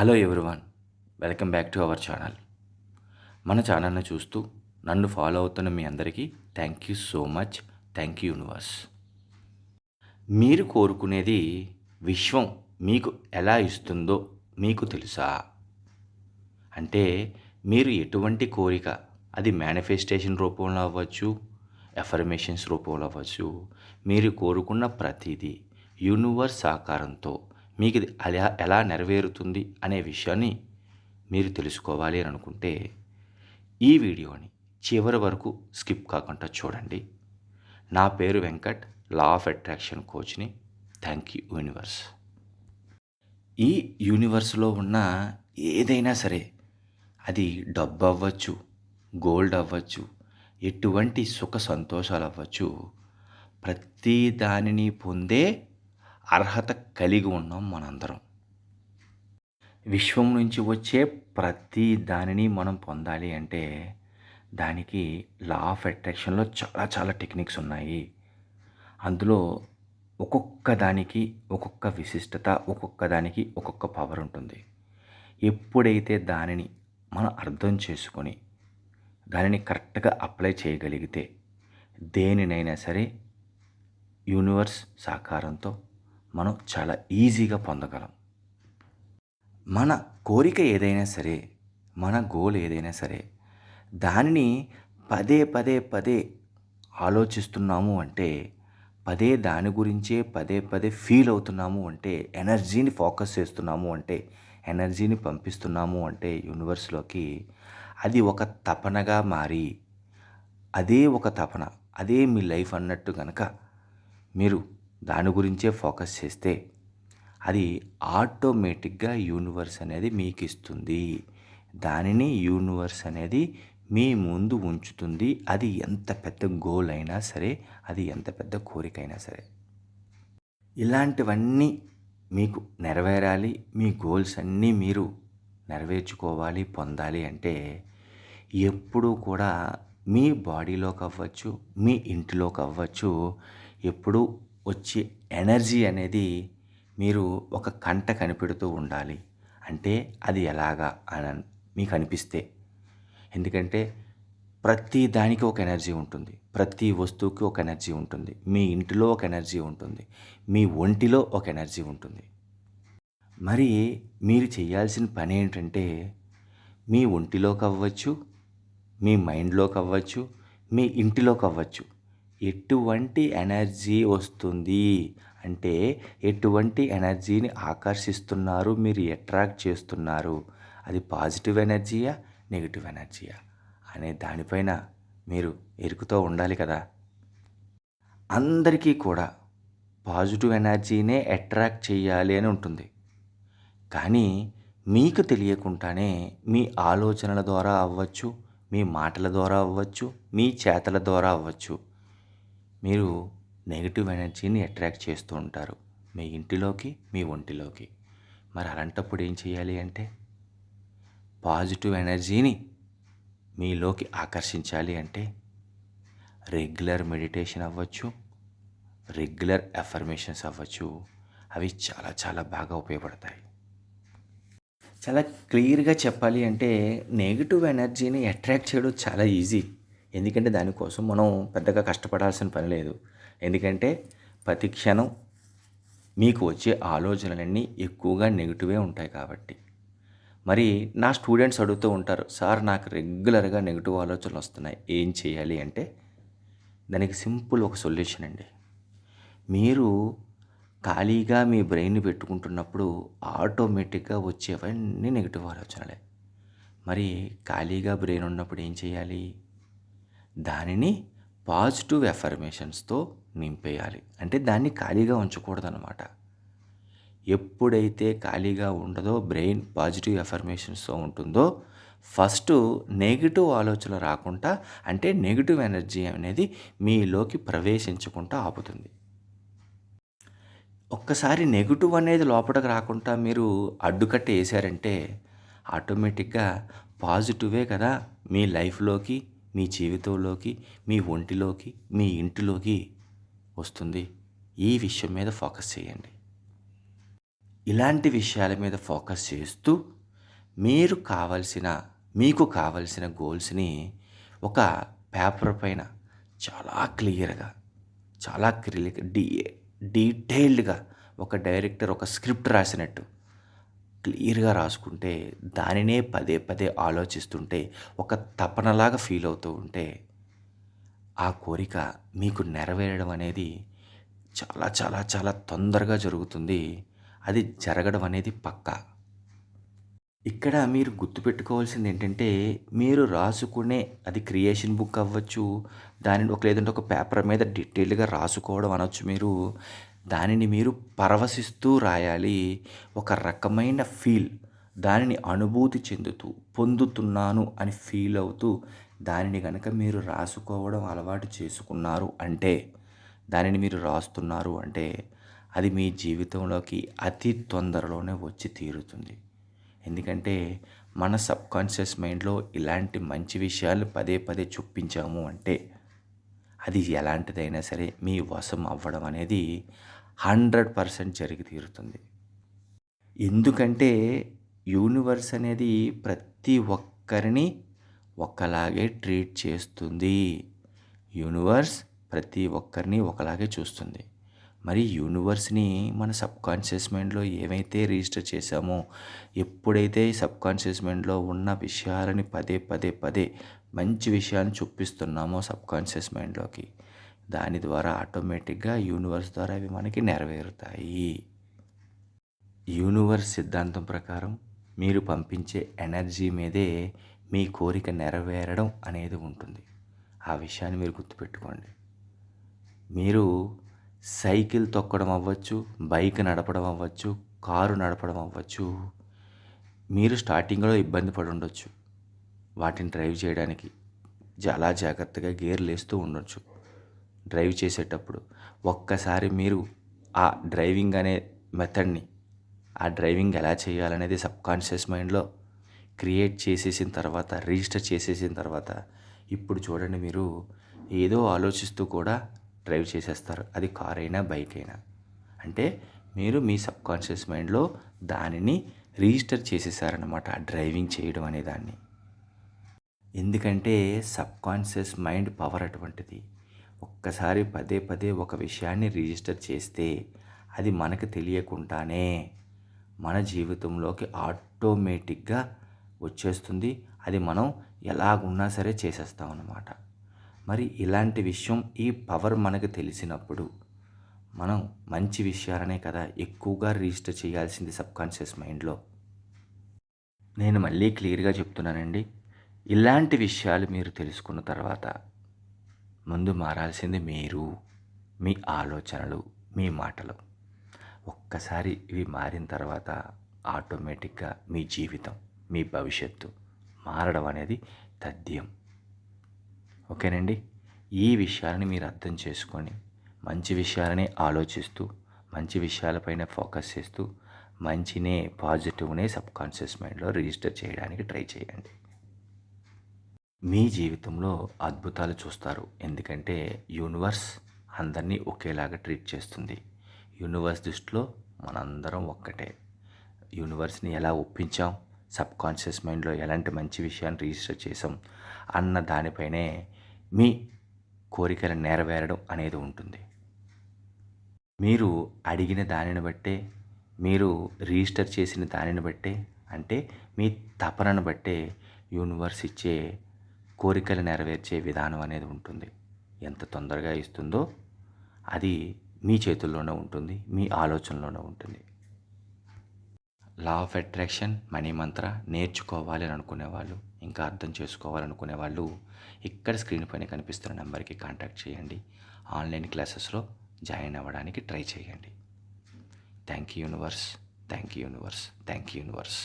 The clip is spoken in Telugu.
Hello everyone welcome back to our channel మన ఛానల్ని చూస్తూ నన్ను ఫాలో అవుతున్న మీ అందరికీ thank you so much thank you universe మీరు కోరుకునేది విశ్వం మీకు ఎలా ఇస్తుందో మీకు తెలుసా? అంటే మీరు ఎటువంటి కోరిక అది మేనిఫెస్టేషన్ రూపంలో అవ్వచ్చు ఎఫర్మేషన్స్ రూపంలో అవ్వచ్చు మీరు కోరుకున్న ప్రతిదీ యూనివర్స్ సహకారంతో మీకు ఇది ఎలా ఎలా నెరవేరుతుంది అనే విషయాన్ని మీరు తెలుసుకోవాలి అని అనుకుంటే ఈ వీడియోని చివరి వరకు స్కిప్ కాకుండా చూడండి. నా పేరు వెంకట్ లా ఆఫ్ అట్రాక్షన్ కోచ్ని థ్యాంక్ యూ యూనివర్స్ ఈ యూనివర్స్లో ఉన్న ఏదైనా సరే అది డబ్బు అవ్వచ్చు గోల్డ్ అవ్వచ్చు ఎటువంటి సుఖ సంతోషాలు అవ్వచ్చు ప్రతి దానిని పొందే అర్హత కలిగి ఉన్నాం మనందరం. విశ్వం నుంచి వచ్చే ప్రతి దానిని మనం పొందాలి అంటే దానికి లా ఆఫ్ అట్రాక్షన్లో చాలా చాలా టెక్నిక్స్ ఉన్నాయి. అందులో ఒక్కొక్క దానికి ఒక్కొక్క విశిష్టత ఒక్కొక్క దానికి ఒక్కొక్క పవర్ ఉంటుంది. ఎప్పుడైతే దానిని మనం అర్థం చేసుకొని దానిని కరెక్ట్గా అప్లై చేయగలిగితే దేనినైనా సరే యూనివర్స్ సహకారంతో మనం చాలా ఈజీగా పొందగలం. మన కోరిక ఏదైనా సరే మన గోల్ ఏదైనా సరే దానిని పదే పదే పదే ఆలోచిస్తున్నాము అంటే పదే దాని గురించే పదే పదే ఫీల్ అవుతున్నాము అంటే ఎనర్జీని ఫోకస్ చేస్తున్నాము అంటే ఎనర్జీని పంపిస్తున్నాము అంటే యూనివర్స్లోకి అది ఒక తపనగా మారి అదే ఒక తపన అదే మీ లైఫ్ అన్నట్టు కనుక మీరు దాని గురించే ఫోకస్ చేస్తే అది ఆటోమేటిక్గా యూనివర్స్ అనేది మీకు ఇస్తుంది దానిని యూనివర్స్ అనేది మీ ముందు ఉంచుతుంది. అది ఎంత పెద్ద గోల్ అయినా సరే అది ఎంత పెద్ద కోరిక అయినా సరే. ఇలాంటివన్నీ మీకు నెరవేరాలి. మీ గోల్స్ అన్నీ మీరు నెరవేర్చుకోవాలి పొందాలి అంటే ఎప్పుడూ కూడా మీ బాడీలోకి అవ్వచ్చు మీ ఇంటిలోకి అవ్వచ్చు ఎప్పుడూ వచ్చే ఎనర్జీ అనేది మీరు ఒక కంట కనిపెడుతూ ఉండాలి. అంటే అది ఎలాగా అని మీకు అనిపిస్తే ఎందుకంటే ప్రతి దానికి ఒక ఎనర్జీ ఉంటుంది. ప్రతి వస్తువుకి ఒక ఎనర్జీ ఉంటుంది. మీ ఇంటిలో ఒక ఎనర్జీ ఉంటుంది. మీ ఒంటిలో ఒక ఎనర్జీ ఉంటుంది. మరి మీరు చేయాల్సిన పని ఏంటంటే మీ ఒంటిలోకి అవ్వచ్చు మీ మైండ్లోకి అవ్వచ్చు మీ ఇంటిలోకి అవ్వచ్చు. ఎటువంటి ఎనర్జీ వస్తుంది? అంటే ఎటువంటి ఎనర్జీని ఆకర్షిస్తున్నారు? మీరు అట్రాక్ట్ చేస్తున్నారు. అది పాజిటివ్ ఎనర్జీయా? నెగిటివ్ ఎనర్జీయా? అనే దానిపైన మీరు ఎరుకుతో ఉండాలి కదా. అందరికీ కూడా పాజిటివ్ ఎనర్జీనే అట్రాక్ట్ చేయాలి అని ఉంటుంది. కానీ మీకు తెలియకుండానే మీ ఆలోచనల ద్వారా అవ్వచ్చు మీ మాటల ద్వారా అవ్వచ్చు మీ చేతల ద్వారా అవ్వచ్చు. మీరు నెగిటివ్ ఎనర్జీని అట్రాక్ట్ చేస్తూ ఉంటారు. మీ ఇంటిలోకి మీ ఒంటిలోకి. మరి అలాంటప్పుడు ఏం చేయాలి అంటే పాజిటివ్ ఎనర్జీని మీలోకి ఆకర్షించాలి అంటే రెగ్యులర్ మెడిటేషన్ అవ్వచ్చు రెగ్యులర్ ఎఫర్మేషన్స్ అవ్వచ్చు. అవి చాలా చాలా బాగా ఉపయోగపడతాయి. చాలా క్లియర్గా చెప్పాలి అంటే నెగిటివ్ ఎనర్జీని అట్రాక్ట్ చేయడం చాలా ఈజీ ఎందుకంటే దానికోసం మనం పెద్దగా కష్టపడాల్సిన పని లేదు. ఎందుకంటే ప్రతి క్షణం మీకు వచ్చే ఆలోచనలన్నీ ఎక్కువగా నెగిటివే ఉంటాయి కాబట్టి. మరి నా స్టూడెంట్స్ అడుగుతూ ఉంటారు సార్ నాకు రెగ్యులర్గా నెగిటివ్ ఆలోచనలు వస్తున్నాయి. ఏం చేయాలి? అంటే దానికి సింపుల్ ఒక సొల్యూషన్ అండి. మీరు ఖాళీగా మీ బ్రెయిన్ పెట్టుకుంటున్నప్పుడు ఆటోమేటిక్గా వచ్చేవన్నీ నెగిటివ్ ఆలోచనలే. మరి ఖాళీగా బ్రెయిన్ ఉన్నప్పుడు ఏం చేయాలి? దానిని పాజిటివ్ ఎఫర్మేషన్స్తో నింపేయాలి. అంటే దాన్ని ఖాళీగా ఉంచకూడదనమాట ఎప్పుడైతే ఖాళీగా ఉండదో బ్రెయిన్ పాజిటివ్ ఎఫర్మేషన్స్తో ఉంటుందో ఫస్ట్ నెగిటివ్ ఆలోచనలు రాకుండా అంటే నెగిటివ్ ఎనర్జీ అనేది మీలోకి ప్రవేశించకుండా ఆపుతుంది. ఒక్కసారి నెగిటివ్ అనేది లోపలికి రాకుండా మీరు అడ్డుకట్ట వేసారంటే ఆటోమేటిక్గా పాజిటివే కదా మీ లైఫ్లోకి మీ జీవితంలోకి మీ ఒంటిలోకి మీ ఇంటిలోకి వస్తుంది. ఈ విషయం మీద ఫోకస్ చేయండి. ఇలాంటి విషయాల మీద ఫోకస్ చేస్తూ మీరు కావలసిన మీకు కావలసిన గోల్స్ని ఒక పేపర్ పైన చాలా క్లియర్గా చాలా క్లియర్ డీ డీటెయిల్డ్గా ఒక డైరెక్టర్ ఒక స్క్రిప్ట్ రాసినట్టు క్లియర్గా రాసుకుంటే దానినే పదే పదే ఆలోచిస్తుంటే ఒక తపనలాగా ఫీల్ అవుతూ ఉంటే ఆ కోరిక మీకు నెరవేరడం అనేది చాలా చాలా చాలా తొందరగా జరుగుతుంది. అది జరగడం అనేది పక్కా. ఇక్కడ మీరు గుర్తుపెట్టుకోవాల్సింది ఏంటంటే మీరు రాసుకునే అది క్రియేషన్ బుక్ అవ్వచ్చు దానిని ఒక లేదంటే ఒక పేపర్ మీద డీటెయిల్గా రాసుకోవడం అనొచ్చు మీరు. దానిని మీరు పరవశిస్తూ రాయాలి. ఒక రకమైన ఫీల్ దానిని అనుభూతి చెందుతూ పొందుతున్నాను అని ఫీల్ అవుతూ దానిని కనుక మీరు రాసుకోవడం అలవాటు చేసుకున్నారు అంటే దానిని మీరు రాస్తున్నారు అంటే అది మీ జీవితంలోకి అతి తొందరలోనే వచ్చి తీరుతుంది. ఎందుకంటే మన సబ్కాన్షియస్ మైండ్లో ఇలాంటి మంచి విషయాలు పదే పదే చూపించాము అంటే అది ఎలాంటిదైనా సరే మీ వశం అవ్వడం అనేది హండ్రెడ్ పర్సెంట్ జరిగి తీరుతుంది. ఎందుకంటే యూనివర్స్ అనేది ప్రతి ఒక్కరిని ఒకలాగే ట్రీట్ చేస్తుంది. యూనివర్స్ ప్రతి ఒక్కరిని ఒకలాగే చూస్తుంది. మరి యూనివర్స్ని మన సబ్కాన్షియస్ మైండ్లో ఏమైతే రిజిస్టర్ చేశామో ఎప్పుడైతే సబ్కాన్షియస్ మైండ్లో ఉన్న విషయాలని పదే పదే పదే మంచి విషయాన్ని చూపిస్తున్నామో సబ్కాన్షియస్ మైండ్లోకి దాని ద్వారా ఆటోమేటిక్గా యూనివర్స్ ద్వారా అవి మనకి నెరవేరుతాయి. యూనివర్స్ సిద్ధాంతం ప్రకారం మీరు పంపించే ఎనర్జీ మీదే మీ కోరిక నెరవేరడం అనేది ఉంటుంది. ఆ విషయాన్ని మీరు గుర్తుపెట్టుకోండి. మీరు సైకిల్ తొక్కడం అవ్వచ్చు బైక్ నడపడం అవ్వచ్చు కారు నడపడం అవ్వచ్చు. మీరు స్టార్టింగ్లో ఇబ్బంది పడి ఉండొచ్చు. వాటిని డ్రైవ్ చేయడానికి చాలా జాగ్రత్తగా గేర్లు వేస్తూ ఉండొచ్చు. డ్రైవ్ చేసేటప్పుడు ఒక్కసారి మీరు ఆ డ్రైవింగ్ అనే మెథడ్ని ఆ డ్రైవింగ్ ఎలా చేయాలనేది సబ్కాన్షియస్ మైండ్లో క్రియేట్ చేసేసిన తర్వాత రిజిస్టర్ చేసేసిన తర్వాత ఇప్పుడు చూడండి మీరు ఏదో ఆలోచిస్తూ కూడా డ్రైవ్ చేసేస్తారు. అది కార్ అయినా బైక్ అయినా అంటే మీరు మీ సబ్ కాన్షియస్ మైండ్లో దానిని రిజిస్టర్ చేసేసారనమాట డ్రైవింగ్ చేయడం అనే దాన్ని. ఎందుకంటే సబ్కాన్షియస్ మైండ్ పవర్ అటువంటిది. ఒక్కసారి పదే పదే ఒక విషయాన్ని రిజిస్టర్ చేస్తే అది మనకు తెలియకుండానే మన జీవితంలోకి ఆటోమేటిక్గా వచ్చేస్తుంది. అది మనం ఎలాగున్నా సరే చేసేస్తాం అన్నమాట మరి ఇలాంటి విషయం ఈ పవర్ మనకు తెలిసినప్పుడు మనం మంచి విషయాలనే కదా ఎక్కువగా రిజిస్టర్ చేయాల్సింది సబ్కాన్షియస్ మైండ్లో. నేను మళ్ళీ క్లియర్గా చెప్తున్నానండి. ఇలాంటి విషయాలు మీరు తెలుసుకున్న తర్వాత ముందు మారాల్సింది మీరు మీ ఆలోచనలు మీ మాటలు. ఒక్కసారి ఇవి మారిన తర్వాత ఆటోమేటిక్గా మీ జీవితం మీ భవిష్యత్తు మారడం అనేది తథ్యం. ఓకేనండి? ఈ విషయాలని మీరు అర్థం చేసుకొని మంచి విషయాలని ఆలోచిస్తూ మంచి విషయాలపైన ఫోకస్ చేస్తూ మంచినే పాజిటివ్నే సబ్కాన్షియస్ మైండ్లో రిజిస్టర్ చేయడానికి ట్రై చేయండి. మీ జీవితంలో అద్భుతాలు చూస్తారు. ఎందుకంటే యూనివర్స్ అందరినీ ఒకేలాగా ట్రీట్ చేస్తుంది. యూనివర్స్ దృష్టిలో మనందరం ఒక్కటే. యూనివర్స్ని ఎలా ఒప్పించాం? సబ్కాన్షియస్ మైండ్లో ఎలాంటి మంచి విషయాన్ని రిజిస్టర్ చేసాం అన్న దానిపైనే మీ కోరికలు నెరవేరడం అనేది ఉంటుంది. మీరు అడిగిన దానిని బట్టే మీరు రిజిస్టర్ చేసిన దానిని బట్టే అంటే మీ తపనను బట్టే యూనివర్స్ ఇచ్చే కోరికలు నెరవేర్చే విధానం అనేది ఉంటుంది. ఎంత తొందరగా ఇస్తుందో అది మీ చేతుల్లోనే ఉంటుంది మీ ఆలోచనలోనే ఉంటుంది. లా ఆఫ్ అట్రాక్షన్ మనీ మంత్ర నేర్చుకోవాలి అని అనుకునేవాళ్ళు ఇంకా అర్థం చేసుకోవాలనుకునే వాళ్ళు ఇక్కడ స్క్రీన్ పైన కనిపిస్తున్న నెంబర్కి కాంటాక్ట్ చేయండి. ఆన్లైన్ క్లాసెస్లో జాయిన్ అవ్వడానికి ట్రై చేయండి. Thank you universe thank you universe thank you universe.